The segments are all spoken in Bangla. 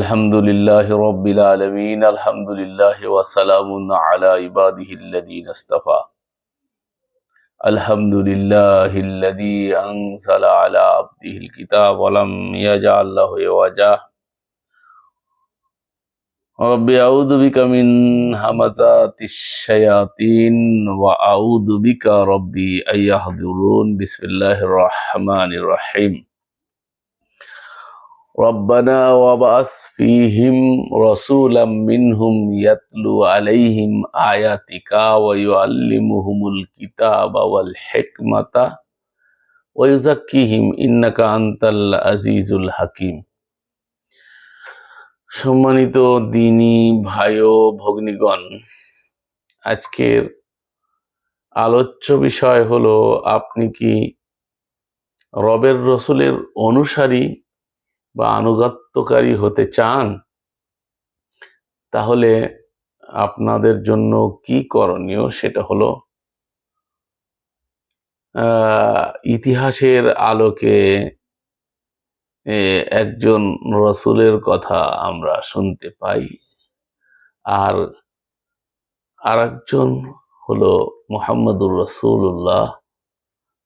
الحمد لله رب العالمين الحمد لله وسلام على عباده الذين اصطفى. الحمد لله الذي أنزل على عبده الكتاب ولم يجعل له عوجا. رب أعوذ بك من همزات الشياطين وأعوذ بك ربي أن يحضرون. بسم الله الرحمن الرحيم. ربنا وبعث فيهم رسولا منهم يتلو عليهم آياتك ويعلمهم الكتاب والحكمة ويزكيهم إنك أنت العزيز الحكيم সম্মানিত দিনী ভাই ও ভগ্নীগণ আজকের আলোচ্য বিষয় হলো আপনি কি রবের রসুলের অনুসারী বা আনুগত্যকারী হতে চান, তাহলে আপনাদের জন্য কি করণীয় সেটা হলো ইতিহাসের আলোকে একজন রসুলের কথা আমরা শুনতে পাই। আর আরেকজন হলো মোহাম্মদুর রসুল্লাহ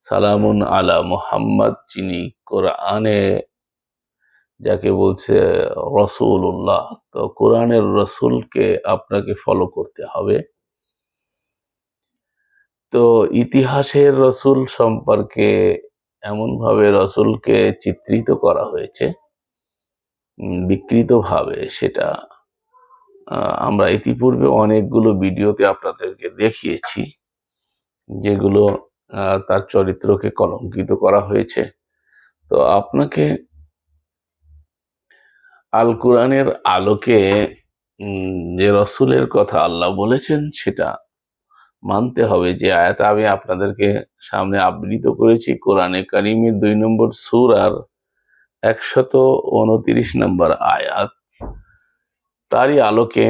সালামুন আলা মোহাম্মদ, যিনি কোরআনে যাকে বলছে রসুল্লাহ তো কোরআনের রসুলকে আপনাকে ফলো করতে হবে। তো ইতিহাসের রসুল সম্পর্কে এমনভাবে রসুলকে চিত্রিত করা হয়েছে বিকৃতভাবে সেটা আমরা ইতিপূর্বে অনেকগুলো ভিডিওতে আপনাদেরকে দেখিয়েছি, যেগুলো তার চরিত্রকে কলঙ্কিত করা হয়েছে। তো আপনাকে আল কোরআনের আলোকে যে রসুলের কথা আল্লাহ বলেছেন সেটা মানতে হবে। যে আয়াত আমি আপনাদেরকে সামনে আবৃত করেছি, কোরআনে কারিমের দুই নম্বর সুর আর একশত উনত্রিশ নম্বর আয়াত। তারই আলোকে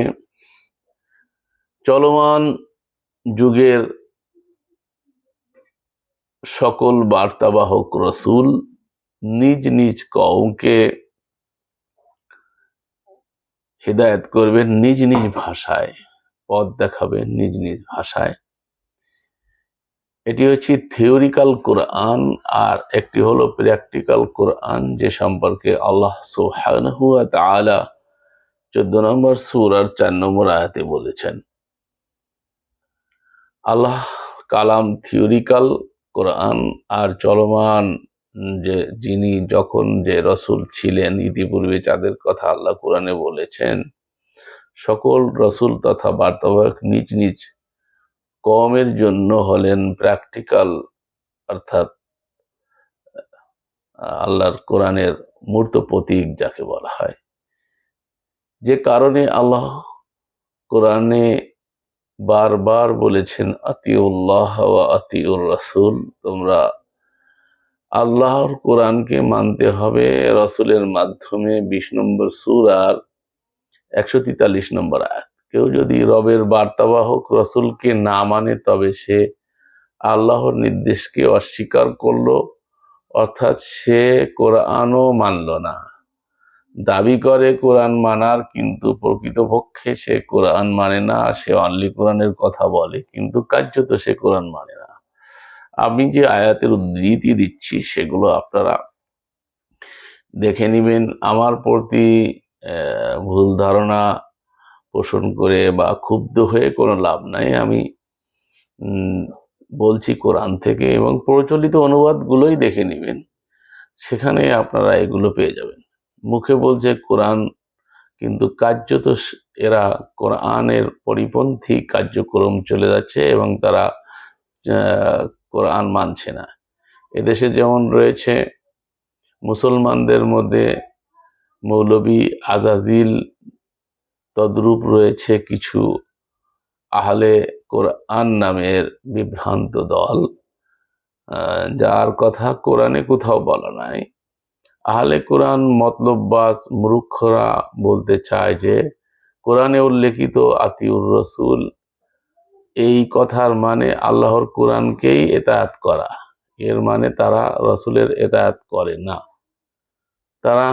চলমান যুগের সকল বার্তাবাহক রসুল নিজ নিজ কওমকে হেদায়েত করবেন নিজ নিজ ভাষায়, পথ দেখাবেন নিজ নিজ ভাষায়। এটি হচ্ছে থিওরিক্যাল কোরআন আর একটি হলো প্র্যাকটিক্যাল কোরআন যে সম্পর্কে আল্লাহ সুবহানাহু ওয়া তাআলা চোদ্দ নম্বর সুর আর চার নম্বর আয়াতে বলেছেন। আল্লাহ কালাম থিওরিক্যাল কোরআন আর চলমান যে যিনি যখন যে রসুল ছিলেন, ইতিপূর্বে যাদের কথা আল্লাহ কোরআনে বলেছেন, সকল রসুল তথা বার্তাবাহক নিজ নিজ কমের জন্য হলেন প্র্যাকটিক্যাল অর্থাৎ, আল্লাহর কোরআনের মূর্ত প্রতীক যাকে বলা হয়। যে কারণে আল্লাহ কোরআনে বারবার বলেছেন, আতিউল্লাহ আতিউর রাসূল তোমরা আল্লাহর কোরআনকে মানতে হবে রসুলের মাধ্যমে। বিশ নম্বর সুর আর একশো তেতাল্লিশ নম্বর আয়াত। কেউ যদি রবের বার্তাবাহক রসুলকে না মানে তবে সে আল্লাহর নির্দেশকে অস্বীকার করল, অর্থাৎ সে কোরআনও মানল না। দাবি করে কোরআন মানার, কিন্তু প্রকৃতপক্ষে সে কোরআন মানে না, সে অনলি কোরআনের কথা বলে, কিন্তু কার্যত সে কোরআন মানে না। আমি যে আয়াতের উদ্ধৃতি দিচ্ছি, সেগুলো আপনারা দেখে নেবেন। আমার প্রতি ভুল ধারণা পোষণ করে বা ক্ষুব্ধ হয়ে কোনো লাভ নাই। আমি বলছি কোরআন থেকে এবং প্রচলিত অনুবাদগুলোই দেখে নেবেন। সেখানে আপনারা এগুলো পেয়ে যাবেন। মুখে বলছে কোরআন, কিন্তু কার্যত এরা কোরআনের পরিপন্থী কার্যক্রম চলে যাচ্ছে এবং তারা কোরআন মানছে না। এদেশে যেমন রয়েছে মুসলমানদের মধ্যে মৌলবী আজাজিল তদ্রূপ রয়েছে কিছু আহলে কোরআন নামের বিভ্রান্ত দল যার কথা কোরআনে কোথাও বলা নাই। আহলে কোরআন মতলববাস মূর্খরা বলতে চায় যে, কোরআনে উল্লেখিত আতিউর রসুল এই কথার মানে আল্লাহর কোরআনকেই এতায়াত করা। এর মানে তারা রসুলের এতায়াত করে না। তারা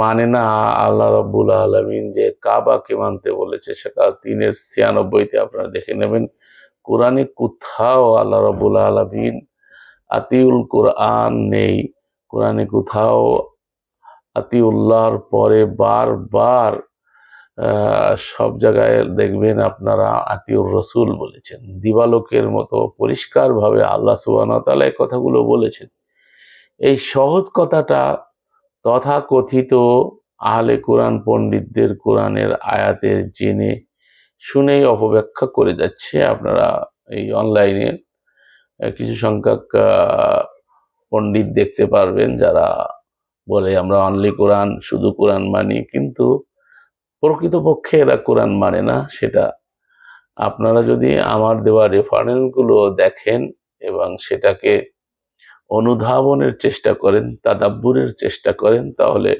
মানে না আল্লাহ রব্বুল আলমিন যে কাবাকে মানতে বলেছে সেটা তিনের ছিয়ানব্বইতে আপনারা দেখে নেবেন। কোরআনে কোথাও আল্লাহ রব্বুল আলমিন আতিউল কোরআন নেই। কোরআনে কোথাও আতিউল্লাহর পরে বারবার সব জায়গায় দেখবেন আপনারা আতিউর রসুল বলেছেন, দিবালোকের মতো পরিষ্কারভাবে আল্লাহ সুবাহ তাআলা এই কথাগুলো বলেছেন। এই সহজ কথাটা তথাকথিত আহলে কোরআন পণ্ডিতদের কোরআনের আয়াতে জেনে শুনেই অপব্যাখ্যা করে যাচ্ছে। আপনারা এই অনলাইনে কিছু সংখ্যক পণ্ডিত দেখতে পারবেন যারা বলে, আমরা অনলি কোরআন, শুধু কোরআন মানি। কিন্তু প্রকৃতপক্ষে এরা কোরআন মানে না, সেটা আপনারা যদি আমার দেওয়া রেফারেন্সগুলো দেখেন এবং সেটাকে অনুধাবনের চেষ্টা করেন, তাদাব্বুরের চেষ্টা করেন, তাহলে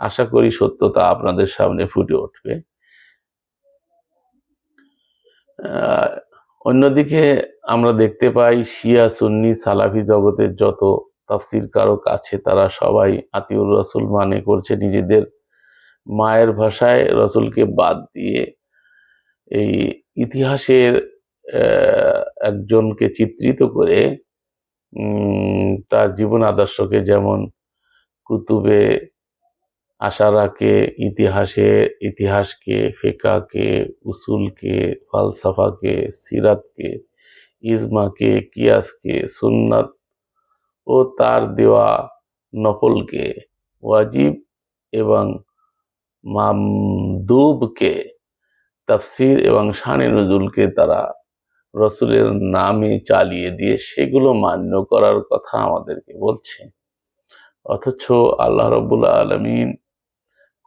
আশা করি সত্যতা আপনাদের সামনে ফুটে উঠবে। অন্যদিকে আমরা দেখতে পাই শিয়া, সুন্নি, সালাফি জগতের যত তাফসির কারক আছে, তারা সবাই আতিউর রসুল মানে করছে নিজেদের মায়ের ভাষায় রসুলকে বাদ দিয়ে এই ইতিহাসের একজনকে চিত্রিত করে তার জীবন আদর্শকে যেমন কুতুবে আশারাকে, ইতিহাসে, ইতিহাসকে, ফেকাকে, উসুলকে, ফালসাফাকে, সিরাতকে, ইজমাকে, কিয়াসকে, সুন্নাত ও তার দেওয়া নকলকে ওয়াজিব এবং মামদুবকে, তাফসির এবং শানে নজুলকে তারা রসুলের নামে চালিয়ে দিয়ে সেগুলো মান্য করার কথা আমাদেরকে বলছে। অথচ আল্লাহ রবুল্লা আলমিন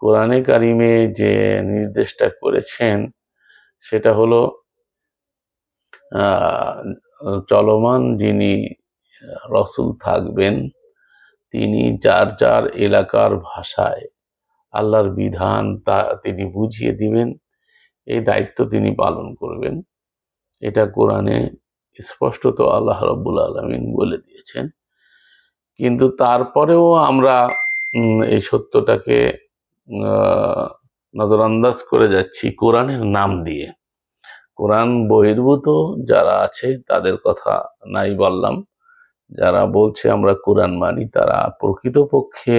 কোরআনে কারিমে যে নির্দেশটা করেছেন, সেটা হলো চলমান যিনি রসুল থাকবেন, তিনি যার যার এলাকার ভাষায় আল্লাহর বিধান তা তিনি বুঝিয়ে দিবেন, এই দায়িত্ব তিনি পালন করবেন। এটা কোরআনে স্পষ্টত আল্লাহ রব্বুল আলমিন বলে দিয়েছেন। কিন্তু তারপরেও আমরা এই সত্যটাকে নজরান্দাজ করে যাচ্ছি কোরআনের নাম দিয়ে। কোরআন বহির্ভূত যারা আছে তাদের কথা নাই বললাম। যারা বলছে আমরা কোরআন মানি তারা প্রকৃতপক্ষে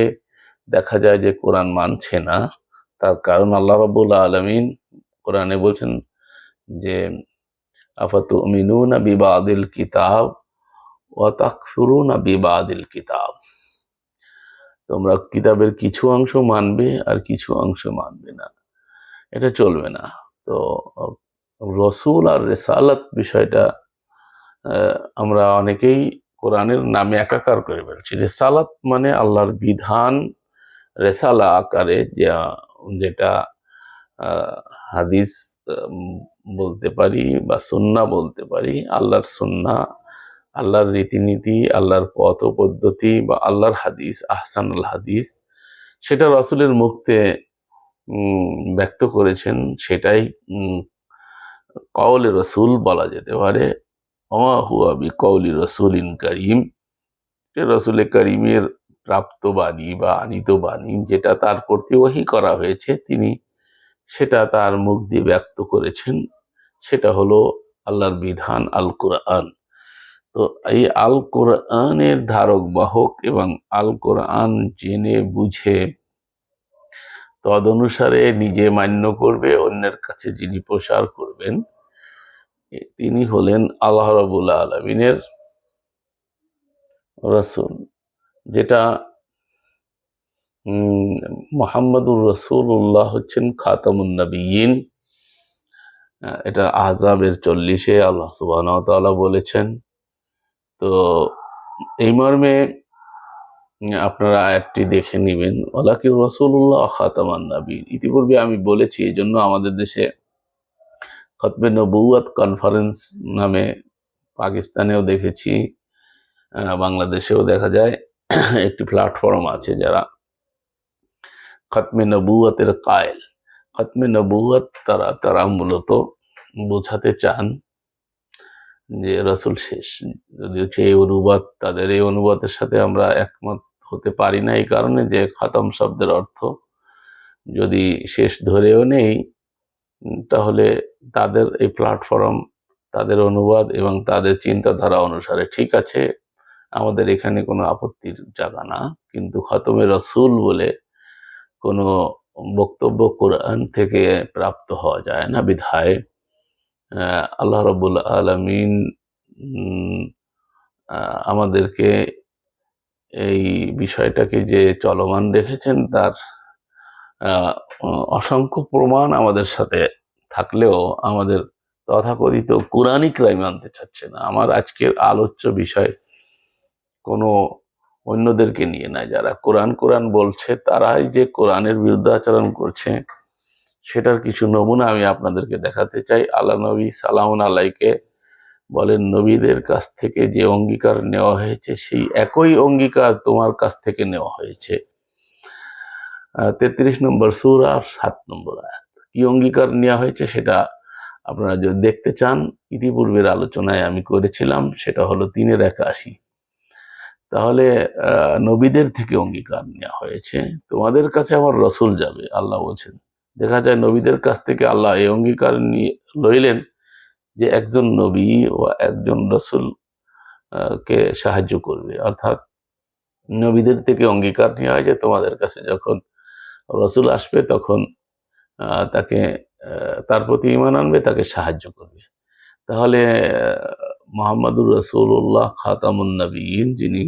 দেখা যায় যে কোরআন মানছে না। তার কারণ আল্লাহ রাব্বুল আলমিন কোরআনে বলছেন যে আফাতু মিনুনা বিবাদিল কিতাব ও তাকফুরুনা বিবাদিল কিতাব। তোমরা কিতাবের কিছু অংশ মানবে আর কিছু অংশ মানবে না। এটা চলবে না। তো, রসুল আর রেসালাত বিষয়টা আমরা অনেকেই কোরআনের নামে একাকার করে ফেলছি। রেসালাত মানে আল্লাহর বিধান রেসালা আকারে যা- যেটা হাদিস বলতে পারি বা সুন্না বলতে পারি, আল্লাহর সুন্না, আল্লাহর রীতিনীতি, আল্লাহর পথ পদ্ধতি বা আল্লাহর হাদিস, আহসানুল হাদিস, সেটা রসুলের মুক্তে ব্যক্ত করেছেন, সেটাই কওলে রসুল বলা যেতে পারে। অমা হুয়া বি কৌলি রসুল ইন করিম রসুল করিমের প্রাপ্ত বাণী বা আনিত বাণী যেটা তার প্রতি ওহি করা হয়েছে, তিনি সেটা তার মুখ দিয়ে ব্যক্ত করেছেন। সেটা হলো আল্লাহর বিধান আল কোরআন তো এই আল কোরআনের ধারক বাহক এবং আল কোরআন জেনে বুঝে তদনুসারে নিজে মান্য করবে, অন্যের কাছে যিনি প্রসার করবেন, তিনি হলেন আল্লাহ রবুল আলমিনের রসুল। যেটা মোহাম্মদুর রসুল্লাহ হচ্ছেন খাতামুন নবীন। আহ, এটা আহজাবের চল্লিশে আল্লাহ সুবাহ বলেছেন। তো এই মর্মে আপনারা আয়াতটি দেখে নেবেন ওলাকি রসুল্লাহ খাতামান নবীন। ইতিপূর্বে আমি বলেছি এই জন্য আমাদের দেশে খতবে নবুয়াত কনফারেন্স নামে পাকিস্তানেও দেখেছি বাংলাদেশেও দেখা যায়। একটি প্ল্যাটফর্ম আছে যারা খতমে নবুয়াতের কায়েল। খতমে নবুয়াত তারা তারা মূলত বোঝাতে চান যে রসুল শেষ। যদিও সেই অনুবাদ, তাদের এই অনুবাদের সাথে আমরা একমত হতে পারি না এই কারণে যে খতম শব্দের অর্থ যদি শেষ ধরেও নেই, তাহলে তাদের এই প্ল্যাটফর্ম তাদের অনুবাদ এবং তাদের চিন্তাধারা অনুসারে ঠিক আছে। আমাদের এখানে কোনো আপত্তির জায়গা না। কিন্তু খতমে রসুল বলে কোনো বক্তব্য কোরআন থেকে প্রাপ্ত হওয়া যায় না বিধায়। আল্লাহ রবুল আলমিন আমাদেরকে এই বিষয়টাকে যে চলমান রেখেছেন তার অসংখ্য প্রমাণ আমাদের সাথে থাকলেও আমাদের তথাকথিত কোরআনিকরাই মানতে চাচ্ছে না। আমার আজকের আলোচ্য বিষয় কোনো অন্যদেরকে নিয়ে না। যারা কোরআন কোরআন বলছে, তারাই যে কোরআনের বিরুদ্ধে আচরণ করছে, সেটার কিছু নমুনা আমি আপনাদেরকে দেখাতে চাই। আল্লাহ নবী সালামুন আলাইকে বলেন, নবীদের কাছ থেকে যে অঙ্গীকার নেওয়া হয়েছে, সেই একই অঙ্গীকার তোমার কাছ থেকে নেওয়া হয়েছে। তেত্রিশ নম্বর সুর আর সাত নম্বর আয়াত। কি অঙ্গীকার নেওয়া হয়েছে সেটা আপনারা যদি দেখতে চান, ইতিপূর্বের আলোচনায় আমি করেছিলাম, সেটা হলো তিনের একাশি। তাহলে নবীদের থেকে অঙ্গীকার নেওয়া হয়েছে। তোমাদের কাছে আমার রসুল যাবে, আল্লাহ বলছেন। দেখা যায় নবীদের কাছ থেকে আল্লাহ এই অঙ্গীকার নিয়ে লইলেন যে একজন নবী ও একজন রসুল কে সাহায্য করবে। অর্থাৎ নবীদের থেকে অঙ্গীকার নেওয়া হয় যে তোমাদের কাছে যখন রসুল আসবে তখন তাকে তার প্রতি ইমান আনবে, তাকে সাহায্য করবে। তাহলে মোহাম্মদুর রসুল্লাহ খাতামুন নবীন যিনি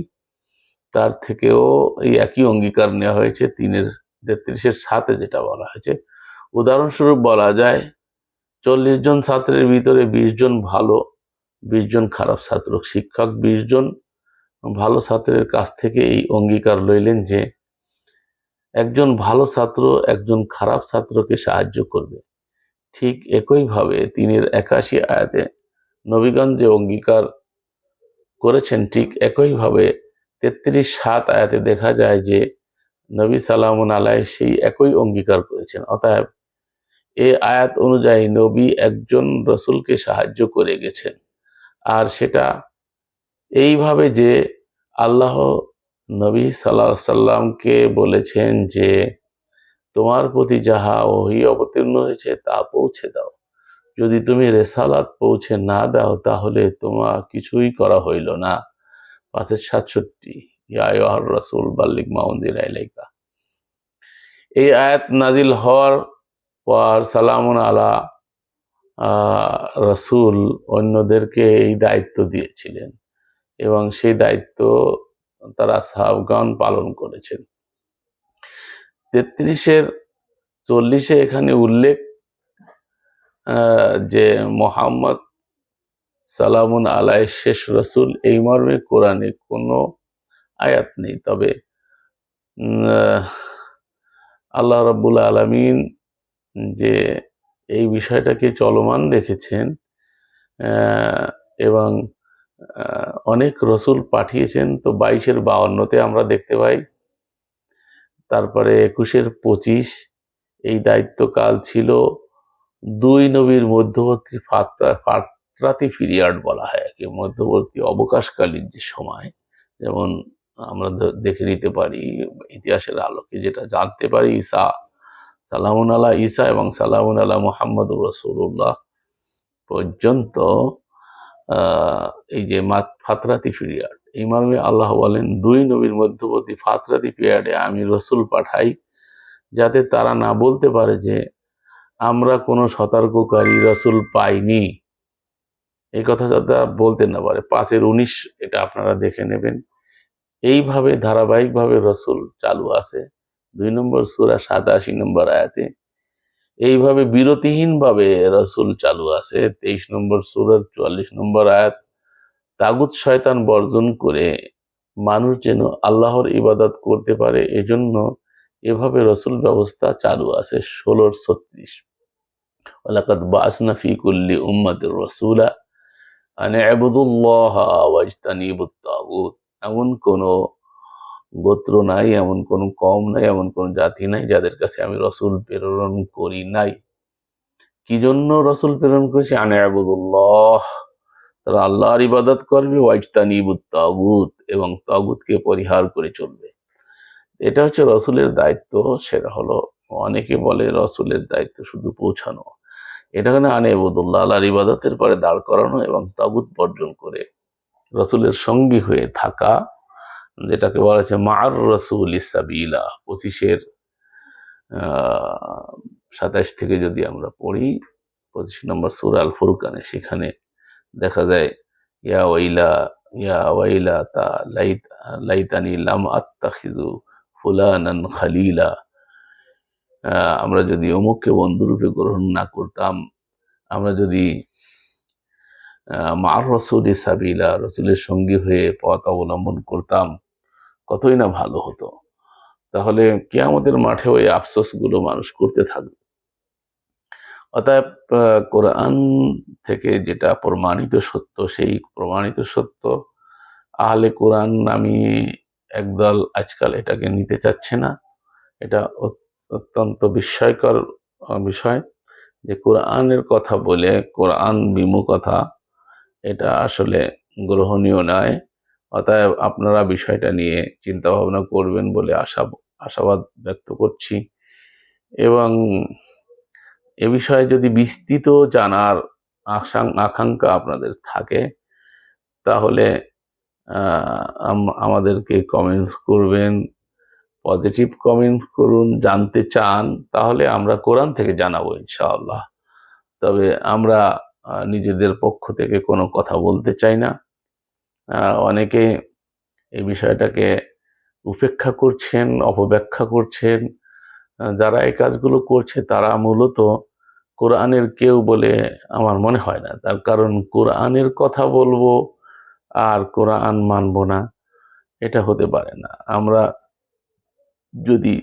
তার থেকেও এই একই অঙ্গীকার নেওয়া হয়েছে, তিনের তেত্রিশের সাথে যেটা বলা হয়েছে। উদাহরণস্বরূপ বলা যায়, চল্লিশ জন ছাত্রের ভিতরে বিশ জন ভালো, বিশ জন খারাপ ছাত্র শিক্ষক বিশ জন, ভালো ছাত্রের কাছ থেকে এই অঙ্গীকার লইলেন যে, একজন ভালো ছাত্র একজন খারাপ ছাত্রকে সাহায্য করবে। ঠিক একইভাবে তিনের একাশি আয়াতে নবীগঞ্জ অঙ্গীকার করেছেন, ঠিক একইভাবে তেত্রিশ সাত আয়াতে দেখা যায় যে নবী সালামুন আলাই সেই একই অঙ্গীকার করেছেন। অতএব এই আয়াত অনুযায়ী নবী একজন রসুলকে সাহায্য করে গেছেন। আর সেটা এইভাবে যে আল্লাহ নবী সাল্লাহ সাল্লামকে বলেছেন যে, তোমার প্রতি যাহা ওহি অবতীর্ণ হয়েছে তা পৌঁছে দাও। যদি তুমি রেসালাত পৌঁছে না দাও তাহলে তোমার কিছুই করা হইল না। পাঁচের সাতষট্টি। ইয়ার রসুল বাল্লিক মাউন্দির আলাইকা। এই আয়াত নাজিল হওয়ার পর সালামুন আলা রসুল অন্যদেরকে এই দায়িত্ব দিয়েছিলেন এবং সেই দায়িত্ব তারা সাহাবগান পালন করেছেন। তেত্রিশের চল্লিশে এখানে উল্লেখ যে মোহাম্মদ সালামুন আলাই শেষ রসুল এই মর্মে কোরআনে কোনো আয়াত নেই। তবে আল্লাহ রব্বুল আলমিন যে এই বিষয়টাকে চলমান রেখেছেন এবং অনেক রসুল পাঠিয়েছেন, তো বাইশের বাউন্নতে আমরা দেখতে পাই, তারপরে একুশের পঁচিশ, এই দায়িত্বকাল ছিল দুই নবীর মধ্যবর্তী ফাত্রাতি পিরিয়ড বলা হয় একে মধ্যবর্তী অবকাশকালীন যে সময়, যেমন আমরা দেখে নিতে পারি ইতিহাসের আলোকে যেটা জানতে পারি ঈসা, সালামুন আল্লাহ ঈসা এবং সালামুন আল্লাহ মোহাম্মদ রসুল্লাহ পর্যন্ত এই যে ফাতরাতি পিরিয়ড, এই মর্মে আল্লাহ বলেন, দুই নবীর মধ্যবর্তী ফাতরাতি পিরিয়ডে আমি রসুল পাঠাই যাতে তারা না বলতে পারে যে আমরা কোনো সতর্ককারী রসুল পাইনি। এই কথা যাতে বলতে না পারে। পাঁচের উনিশ, এটা আপনারা দেখে নেবেন। এইভাবে ধারাবাহিকভাবে রসুল চালু আছে। দুই নম্বর সুরা সাতাশি নম্বর আয়াতে। এইভাবে বিরতিহীনভাবে রসুল চালু আছে। তেইশ নম্বর সুরার চুয়াল্লিশ নম্বর আয়াত। তাগুত শয়তান বর্জন করে মানুষ যেন আল্লাহর ইবাদত করতে পারে, এজন্য এভাবে রসুল ব্যবস্থা চালু আছে ষোলোর ছত্রিশ। ওলাকাত বাসনা ফি কুল্লি উম্মাদের রসুলা। তাগুত। এমন কোনো গোত্র নাই, এমন কোনো কম নাই, এমন কোনো জাতি নাই যাদের কাছে আমি রসুল প্রেরণ করি নাই। কি জন্য রসুল প্রেরণ করেছি? আনে আবুদুল্লাহ তারা আল্লাহর ইবাদত করবে, ওয়াজতানিবুত তাগুত এবং তাগুতকে পরিহার করে চলবে। এটা হচ্ছে রসুলের দায়িত্ব, সেটা হলো অনেকে বলে রসুলের দায়িত্ব শুধু পৌঁছানো। এটা মানে আনেবুদুল্লাহ আল্লাহর ইবাদতের পরে দাঁড় করানো এবং তাগুত বর্জন করে রসুলের সঙ্গী হয়ে থাকা, যেটাকে বলা হচ্ছে মার রসুল ইসাবিলা পঁচিশের সাতাইশ থেকে যদি আমরা পড়ি, পঁচিশ নম্বর সুর আল ফুরকানে সেখানে দেখা যায়, ইয়া ওয়াইলা ইয়া ওয়াইলা তা লাইত, লাইতানি লাম আত্তাখিজু ফুলানান খালিলা। আমরা যদি অমুককে বন্ধুরূপে গ্রহণ না করতাম, আমরা যদি মার রসুল সাবিলা, রসুলের সঙ্গী হয়ে পথ অবলম্বন করতাম, কতই না ভালো হতো। তাহলে কেয়ামতের মাঠে ওই আফসোসগুলো মানুষ করতে থাকবে। অতএব কোরআন থেকে যেটা প্রমাণিত সত্য, সেই প্রমাণিত সত্য, আহলে কোরআন আমি একদল আজকাল এটাকে নিতে চাচ্ছে না। এটা অত্যন্ত বিস্ময়কর বিষয় যে কোরআনের কথা বলে কোরআন বিমুখতা এটা আসলে গ্রহণীয় নয়। অতএব আপনারা বিষয়টা নিয়ে চিন্তা ভাবনা করবেন বলে আশা, আশাবাদ ব্যক্ত করছি। এবং এ বিষয়ে যদি বিস্তৃত জানার আকাঙ্ক্ষা আপনাদের থাকে, তাহলে আমাদেরকে কমেন্টস করবেন। পজিটিভ কমেন্ট করুন, জানতে চান, তাহলে আমরা কোরআন থেকে জানাব ইনশাআল্লাহ। তবে আমরা নিজেদের পক্ষ থেকে কোনো কথা বলতে চাই না। অনেকে এই বিষয়টাকে উপেক্ষা করছেন, অপব্যাখ্যা করছেন। যারা এই কাজগুলো করছে, তারা মূলত কোরআনের কেউ বলে আমার মনে হয় না। তার কারণ কোরআনের কথা বলব আর কোরআন মানব না, এটা হতে পারে না। আমরা যদি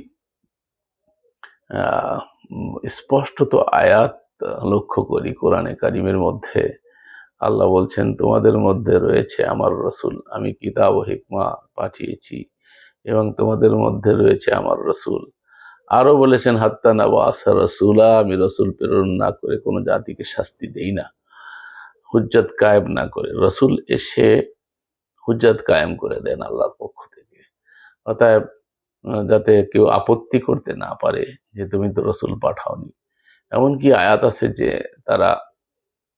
স্পষ্টত আয়াত লক্ষ্য করি কোরআনে কারিমের মধ্যে, আল্লাহ বলছেন, তোমাদের মধ্যে রয়েছে আমার রসুল, আমি কিতাব ও হিকমা পাঠিয়েছি এবং তোমাদের মধ্যে রয়েছে আমার রসুল। আরও বলেছেন, হাত্তা নাবাসা রসুলা, আমি রসুল প্রেরণ না করে কোনো জাতিকে শাস্তি দেই না, হুজ্জাত কায়েম না করে। রসুল এসে হুজ্জাত কায়েম করে দেন আল্লাহর পক্ষ থেকে। অতএব যাতে কেউ আপত্তি করতে না পারে যে তুমি তো রসুল পাঠাওনি। এমনকি আয়াত আছে যে তারা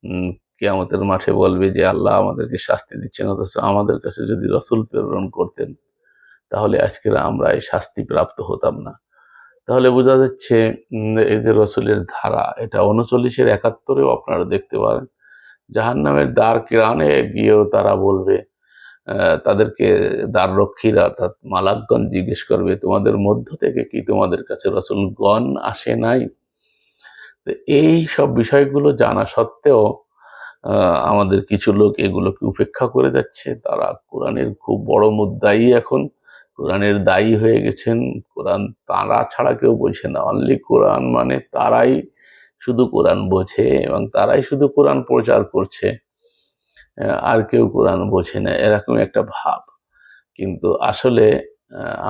উম, কিয়ামতের মাঠে বলবে যে আল্লাহ আমাদেরকে শাস্তি দিচ্ছেন অথচ আমাদের কাছে যদি রসুল প্রেরণ করতেন তাহলে আজকের আমরা এই শাস্তি প্রাপ্ত হতাম না। তাহলে বোঝা যাচ্ছে এই যে রসুলের ধারা এটা উনচল্লিশের একাত্তরেও আপনারা দেখতে পারেন। জাহান নামের দ্বার কিরানে গিয়েও তারা বলবে তাদেরকে দ্বাররক্ষীরা অর্থাৎ মালাকগণ জিজ্ঞেস করবে, তোমাদের মধ্য থেকে কি তোমাদের কাছে রসুলগণ আসে নাই? তো এই সব বিষয়গুলো জানা সত্ত্বেও আমাদের কিছু লোক এগুলোকে উপেক্ষা করে যাচ্ছে। তারা কোরআনের খুব বড় মুদ্দাই এখন। কোরআনের দায়ী হয়ে গেছেন। কোরআন তারা ছাড়া কেউ বোঝে না। অনলি কোরআন মানে তারাই শুধু কোরআন বোঝে এবং তারাই শুধু কোরআন প্রচার করছে। আর কেউ কোরআন বোঝে না, এরকম একটা ভাব। কিন্তু আসলে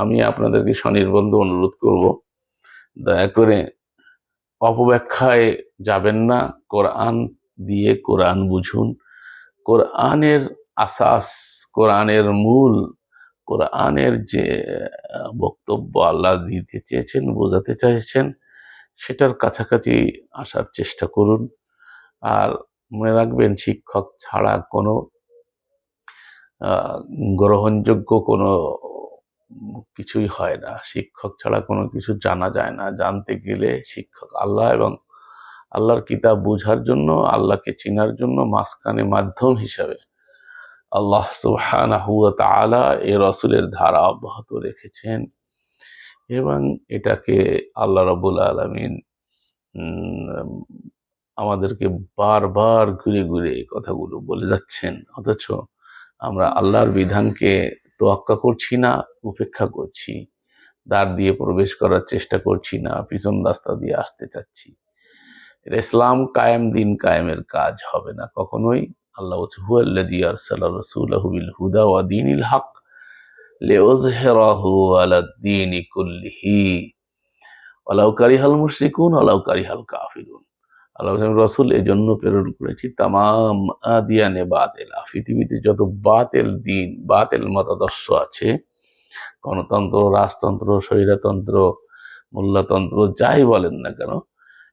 আমি আপনাদেরকে স্বনির্বন্ধ অনুরোধ করব, দয়া করে অপব্যাখ্যায় যাবেন না, কোরআন দিয়ে কোরআন বুঝুন। কোরআনের আসাস, কোরআনের মূল, কোরআনের যে বক্তব্য আল্লাহ দিতে চেয়েছেন, বোঝাতে চাইছেন সেটার কাছাকাছি আসার চেষ্টা করুন। আর মনে রাখবেন, শিক্ষক ছাড়া কোনো গ্রহণযোগ্য কোনো কিছুই হয় না। শিক্ষক ছাড়া কোনো কিছু জানা যায় না। জানতে গেলে শিক্ষক আল্লাহ এবং আল্লাহর কিতাব বোঝার জন্য, আল্লাহকে চেনার জন্য মাঝখানে মাধ্যম হিসাবে আল্লাহ সুবহানাহু ওয়া তাআলা এ রসুলের ধারা অব্যাহত রেখেছেন এবং এটাকে আল্লাহ রাব্বুল আলামিন আমাদেরকে বারবার ঘুরে ঘুরে এই কথাগুলো বলে যাচ্ছেন। অথচ আমরা আল্লাহর বিধানকে তোয়াক্কা করছি না, উপেক্ষা করছি। দ্বার দিয়ে প্রবেশ করার চেষ্টা করছি না, পিছন রাস্তা দিয়ে আসতে চাচ্ছি। ইসলাম কায়েম দিন কায়েমের কাজ হবে না কখনোই। আল্লাহ বলছে, হুয়াল্লাযী আরসালা রাসূলাহু বিল হুদা ওয়া দীনিল হক লিইয়ুযহিরাহু আলা দ্বীনি কুল্লিহি। ওয়ালাউ কারিহাল মুশরিকুন, ওয়ালাউ কারিহাল কাফিরুন। আল্লাহ রসুল এই জন্য প্রেরণ করেছি তামাম আদিয়ানে বাতেলা। পৃথিবীতে যত বাতেল দিন, বাতেল মতাদর্শ আছে, গণতন্ত্র, রাজতন্ত্র, স্বৈরতন্ত্র মোল্লাতন্ত্র যাই বলেন না কেন,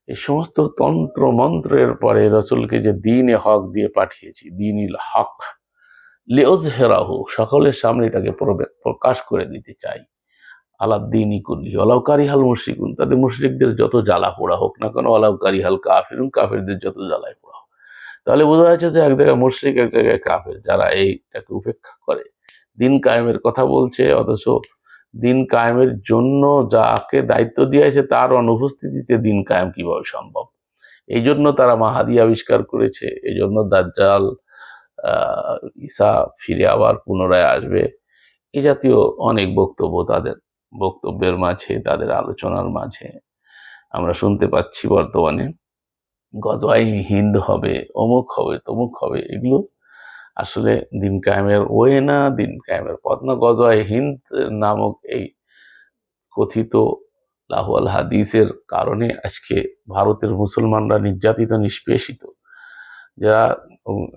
এই সমস্ত তন্ত্র মন্ত্রের পরে রসুলকে যে দিনে হক দিয়ে পাঠিয়েছি, দিনিল হক লেওজ হেরাহু সকলের সামনে এটাকে প্রকাশ করে দিতে চাই। আলাদ্দিনই কুল্লি অলাউকারি হাল মুশরিকুন। তাদের মুশরিকদের যত জ্বালা পোড়া হোক না কেন অলাউকারি হাল কাফিরুন, কাফিরদের যত জ্বালায় পোড়া হোক। তাহলে বোঝা যাচ্ছে যে এক জায়গায় মুশরিক, এক জায়গায় কাফের যারা এইটাকে উপেক্ষা করে। দিন কায়েমের কথা বলছে, অথচ দিন কায়েমের জন্য যাকে দায়িত্ব দিয়েছে তার অনুপস্থিতিতে দিন কায়েম কীভাবে সম্ভব? এই জন্য তারা মাহাদি আবিষ্কার করেছে এই জন্য দাজ্জাল ঈসা ফিরে আবার পুনরায় আসবে। এই জাতীয় অনেক বক্তব্য তাদের। বক্তব্যের মাঝে, তাদের আলোচনার মাঝে আমরা শুনতে পাচ্ছি বর্তমানে গজওয়াই হিন্দ হবে, অমুক হবে, তমুক হবে, এগুলো আসলে দিন কায়েমের ওয়ে না, দিন কায়েমের পথ না। গজওয়াই হিন্দ নামক এই কথিত লাহুয়াল হাদিসের কারণে আজকে ভারতের মুসলমানরা নির্যাতিত, নিষ্পেষিত। যারা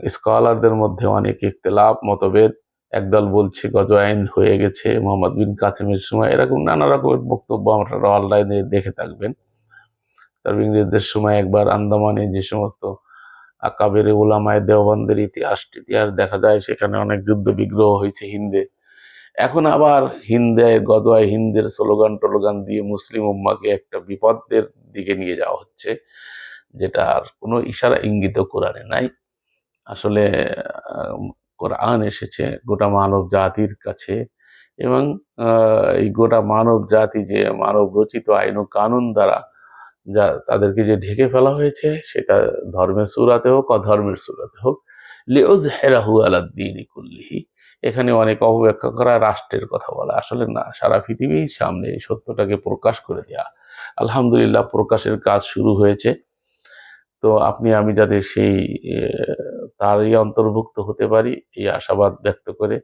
স্কলারদের মধ্যে অনেক ইখতলাফ, মতভেদ একদল বলছে গজওয়াইন হয়ে গেছে, মোহাম্মদ বিন কাসিমের সময়। এরকম নানা রকমের বক্তব্য আপনারা অনলাইনে দেখে থাকবেন। তার ইংরেজদের সময় একবার আন্দামানে যে সমস্ত আকাবের ওলামায় দেওবন্দের ইতিহাস ইতিহাস দেখা যায়, সেখানে অনেক যুদ্ধ বিগ্রহ হয়েছে হিন্দে। এখন আবার হিন্দে গদোয়ায় হিন্দের স্লোগান টোলোগান দিয়ে মুসলিম উম্মাকে একটা বিপদের দিকে নিয়ে যাওয়া হচ্ছে, যেটা আর কোনো ইশারা ইঙ্গিত কোরআনে নাই। আসলে কোরআন এসেছে গোটা মানব জাতির কাছে এবং এই গোটা মানব জাতি যে মানব রচিত আইন ও কানুন দ্বারা যা তাদেরকে যে ঢেকে ফেলা হয়েছে সেটা ধর্মের সুরাতে হোক, অধর্মের সুরাতে হোক লিওজ হেরাহু আলাদ্দিন কুল্লিহি। এখানে অনেক অপব্যাখ্যা করা রাষ্ট্রের কথা বলা আসলে না। সারা পৃথিবীর সামনে এই সত্যটাকে প্রকাশ করে দেওয়া আলহামদুলিল্লাহ প্রকাশের কাজ শুরু হয়েছে। তো আপনি, আমি যাতে সেই তারই অন্তর্ভুক্ত হতে পারি, এই আশাবাদ ব্যক্ত করে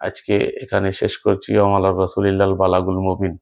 আজকে এখানে শেষ করছি। অমালার রসুলিল্লাল বালাগুল মুবিন।